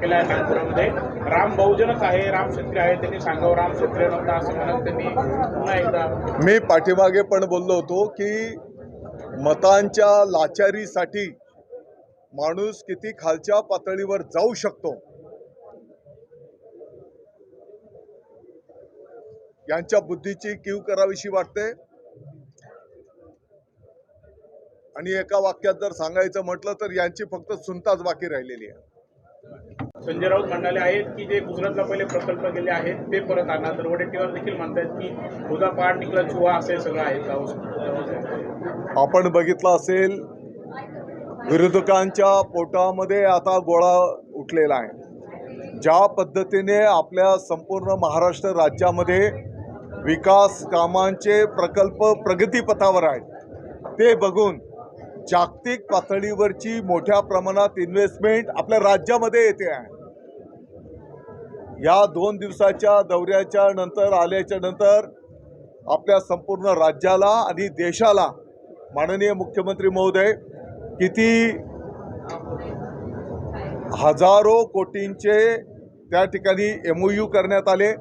केला नागपुरामध्ये राम बहुजनच आहे राम क्षत्रिय आहे त्यांनी सांगावं राम क्षत्रिय नव्हता असं म्हणत त्यांनी पुन्हा एकदा मी पाठीमागे पण बोललो होतो की मतांच्या लाचारीसाठी माणूस किती खालच्या पातळीवर जाऊ शकतो? यांच्या बुद्धीची कीव करावीशी वाटते. आणि एका वाक्यात जर सांगायचं म्हटलं तर यांची फक्त सुनताच बाकी राहिलेली आहे. संजय राऊत म्हणाले आहेत की जे गुजरातला पहिले प्रकल्प गेले आहेत ते परत आणणार. तर वडेट्टीवार देखील म्हणतात की उदा पहाड निकला चुहा असे सगळं आहे. आपण बघितलं असेल विरोधकांच्या पोटामध्ये आता गोळा उठलेला आहे. ज्या पद्धतीने आपल्या संपूर्ण महाराष्ट्र राज्यामध्ये विकास कामांचे प्रकल्प प्रगतीपथावर आहेत ते बघून जागतिक पातळीवरची मोठ्या प्रमाणात इन्व्हेस्टमेंट आपल्या राज्यामध्ये येते आहे. या दोन दिवसाच्या दौऱ्याच्या नंतर आल्याच्यानंतर आपल्या संपूर्ण राज्याला आणि देशाला माननीय मुख्यमंत्री महोदय किती हजारो कोटींचे त्या ठिकाणी एम यू करण्यात आले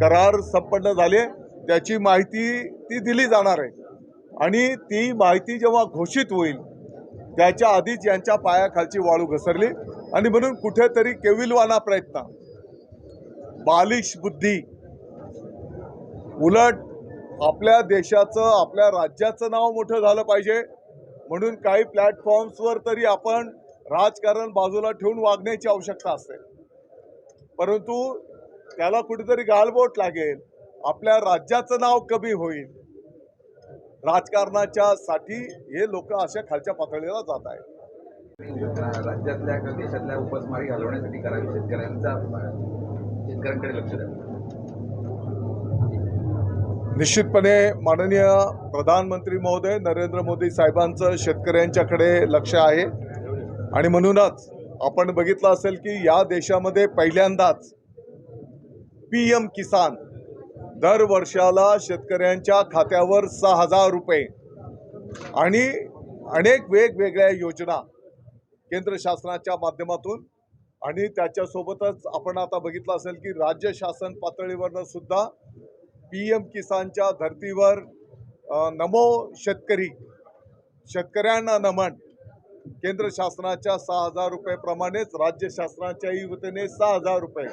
करार संपन्न झाले त्याची माहिती ती दिली जाणार आहे. आणि ती माहिती जेव्हा घोषित होईल त्याच्या आधीच यांच्या पायाखालची वाळू घसरली. आणि म्हणून कुठेतरी केविलवाना प्रयत्न. बालिश बुद्धी. उलट आपल्या देशाचं आपल्या राज्याचं नाव मोठं झालं पाहिजे. म्हणून काही प्लॅटफॉर्म्सवर तरी आपण राजकारण बाजूला ठेवून वागण्याची आवश्यकता असते. परंतु त्याला कुठेतरी गालबोट लागेल. आपल्या राज्याचं नाव कमी होईल. राजकारणाच्या साठी हे लोक अशा खालच्या पातळीला जात आहेत. राज्यातल्या किंवा देशातल्या उपस्मारी घालवण्यासाठी करावी शेतकऱ्यांचा शेतकऱ्यांकडे लक्ष द्यावं निश्चितपणे माननीय प्रधानमंत्री महोदय नरेंद्र मोदी साहेबांचं शेतकऱ्यांच्याकडे लक्ष आहे. आणि म्हणूनच आपण बघितलं असेल की या देशामध्ये पहिल्यांदाच पी एम किसान दर वर्षाला शेतकऱ्यांच्या खात्यावर सहा हजार रुपये. आणि अनेक वेगवेगळ्या योजना केंद्र शासनाच्या माध्यमातून. आणि त्याच्यासोबतच आपण आता बघितलं असेल की राज्य शासन पातळीवरनं सुद्धा पी एम किसानच्या धर्तीवर नमो शेतकरी शेतकऱ्यांना नमन. केंद्र शासनाच्या सहा हजार रुपयेप्रमाणेच राज्य शासनाच्याही वतीने सहा हजार रुपये.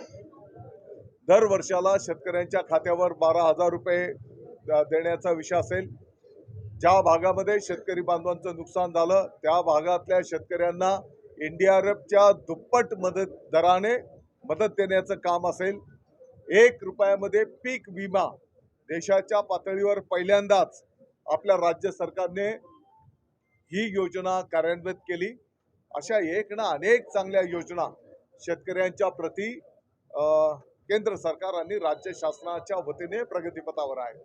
दर वर्षाला शेतकऱ्यांच्या खात्यावर बारा हजार रुपये देण्याचा विषय असेल. ज्या भागामध्ये शेतकरी बांधवांचं नुकसान झालं त्या भागातल्या शेतकऱ्यांना एनडीआरएफच्या दुप्पट मदत दराने मदत देण्याचं काम असेल. एक रुपयामध्ये पीक विमा देशाच्या पातळीवर पहिल्यांदाच आपल्या राज्य सरकारने ही योजना कार्यान्वित केली. अशा एक ना अनेक चांगल्या योजना शेतकऱ्यांच्या प्रती केंद्र सरकार आणि राज्य शासनाच्या वतीने प्रगतीपथावर आहे.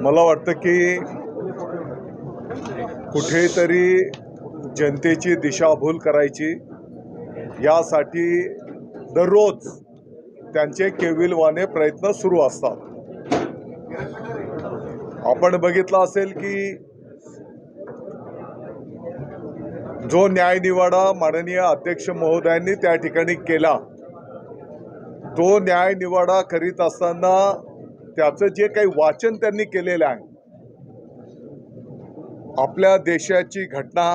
मला वाटतं की कुठेतरी जनतेची दिशाभूल करायची. यासाठी दररोज त्यांचे केविलवाने प्रयत्न सुरू असतात. आपण बघितलं असेल की जो न्यायनिवाडा माननीय अध्यक्ष महोदयांनी त्या ठिकाणी केला तो न्यायनिवाडा करीत असताना त्याचं जे काही वाचन त्यांनी केलेलं आहे आपल्या देशाची घटना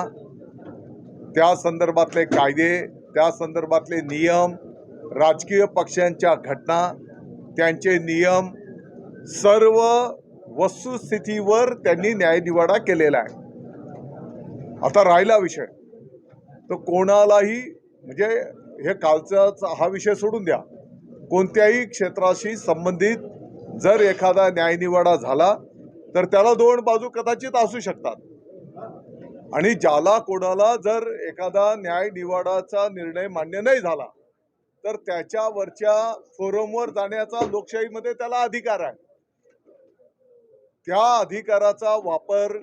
त्या संदर्भातले कायदे त्या संदर्भातले नियम राजकीय पक्षांच्या घटना त्यांचे नियम सर्व वस्तुस्थितीवर त्यांनी न्यायनिवाडा केलेला आहे. आता राहिला विषय. तर कोणालाही म्हणजे हे कालचाच हा विषय सोडून द्या. कोणत्याही क्षेत्राशी संबंधित जर एखादा न्यायनिवाडा झाला तर त्याला दोन बाजू कदाचित असू शकतात. आणि ज्याला कोणाला जर एखादा न्याय निवाडाचा निर्णय मान्य नाही झाला तर त्याच्यावरच्या फोरमवर जाण्याचा लोकशाहीमध्ये त्याला अधिकार आहे. त्या अधिकाराचा वापर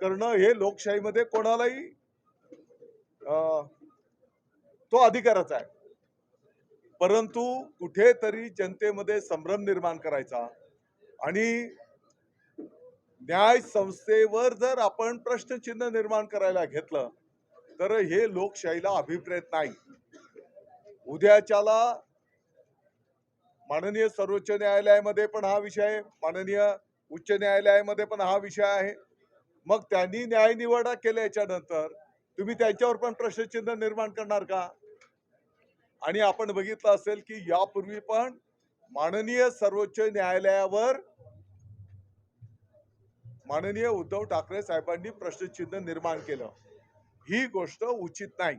करणं हे लोकशाहीमध्ये कोणालाही अं, तो अधिकारच आहे. परंतु कुठेतरी जनतेमध्ये संभ्रम निर्माण करायचा आणि न्याय संस्थेवर जर आपण प्रश्नचिन्ह निर्माण करायला घेतलं तर हे लोकशाहीला अभिप्रेत नाही. उद्याच्याला माननीय सर्वोच्च न्यायालयामध्ये पण हा विषय आहे. माननीय उच्च न्यायालयामध्ये पण हा विषय आहे. मग त्यांनी न्यायनिवाडा केल्याच्यानंतर तुम्ही त्यांच्यावर पण प्रश्नचिन्ह निर्माण करणार का? आणि आपण बघितलं असेल की यापूर्वी पण माननीय सर्वोच्च न्यायालयावर माननीय उद्धव ठाकरे साहेबांनी प्रश्नचिन्ह निर्माण केलं. ही गोष्ट उचित नाही